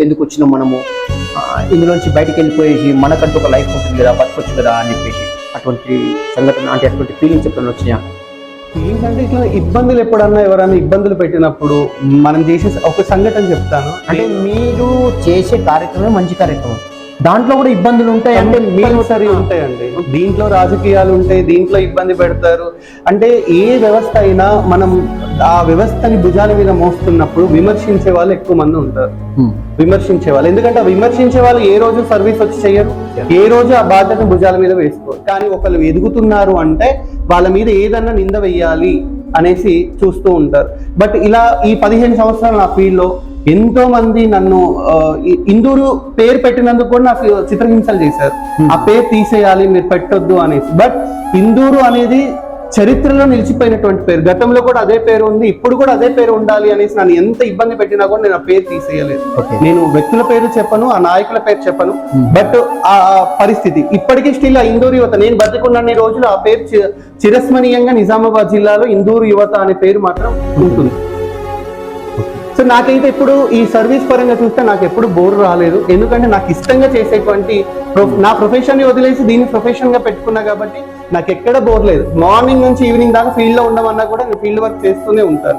ఎందుకు వచ్చినాం మనము? ఇందులోంచి బయటికి వెళ్ళిపోయేసి మనకంటూ ఒక లైఫ్ ఉంటుంది కదా బతకొచ్చు కదా అని చెప్పేసి అటువంటి సంఘటన అంటే అటువంటి ఫీలింగ్స్ ఎప్పుడైనా వచ్చినాయా? ఏంటంటే ఇట్లా ఇబ్బందులు ఎప్పుడన్నా ఎవరైనా ఇబ్బందులు పెట్టినప్పుడు మనం చేసే ఒక సంఘటన చెప్తాను. అంటే మీరు చేసే కార్యక్రమం మంచి కార్యక్రమం. దాంట్లో కూడా ఇబ్బందులు ఉంటాయి? అంటే మీరు సరి ఉంటాయండి. దీంట్లో రాజకీయాలు ఉంటాయి దీంట్లో ఇబ్బంది పెడతారు. అంటే ఏ వ్యవస్థ అయినా మనం ఆ వ్యవస్థని భుజాల మీద మోస్తున్నప్పుడు విమర్శించే వాళ్ళు ఎక్కువ మంది ఉంటారు. విమర్శించే వాళ్ళు. ఎందుకంటే ఆ విమర్శించే వాళ్ళు ఏ రోజు సర్వీస్ వచ్చి చేయరు. ఏ రోజు ఆ బాధ్యతను భుజాల మీద వేసుకోరు. కానీ ఒకళ్ళు ఎదుగుతున్నారు అంటే వాళ్ళ మీద ఏదన్నా నింద వెయ్యాలి అనేసి చూస్తూ ఉంటారు. బట్ ఇలా ఈ పదిహేను సంవత్సరాలు నా ఫీల్డ్లో ఎంతో మంది నన్ను ఇందూరు పేరు పెట్టినందుకు కూడా నాకు చిత్రహింసలు చేశారు. ఆ పేరు తీసేయాలి మీరు పెట్టొద్దు అనేసి. బట్ ఇందూరు అనేది చరిత్రలో నిలిచిపోయినటువంటి పేరు. గతంలో కూడా అదే పేరు ఉంది ఇప్పుడు కూడా అదే పేరు ఉండాలి అనేసి నన్ను ఎంత ఇబ్బంది పెట్టినా కూడా నేను ఆ పేరు తీసేయలేదు. నేను వ్యక్తుల పేరు చెప్పను ఆ నాయకుల పేరు చెప్పను బట్ ఆ పరిస్థితి ఇప్పటికీ స్టిల్ ఆ ఇందూరు యువత. నేను బతికున్నన్ని రోజులు ఆ పేరు చిరస్మరణీయంగా నిజామాబాద్ జిల్లాలో ఇందూరు యువత అనే పేరు మాత్రం ఉంటుంది. సో నాకైతే ఇప్పుడు ఈ సర్వీస్ పరంగా చూస్తే నాకు ఎప్పుడు బోర్ రాలేదు. ఎందుకంటే నాకు ఇష్టంగా చేసేటువంటి నా ప్రొఫెషన్ని వదిలేసి దీన్ని ప్రొఫెషన్గా పెట్టుకున్నా కాబట్టి నాకు ఎక్కడ బోర్లేదు మార్నింగ్ నుంచి ఈవినింగ్ దాకా ఫీల్డ్లో ఉండమన్నా కూడా నేను ఫీల్డ్ వర్క్ చేస్తూనే ఉంటాను.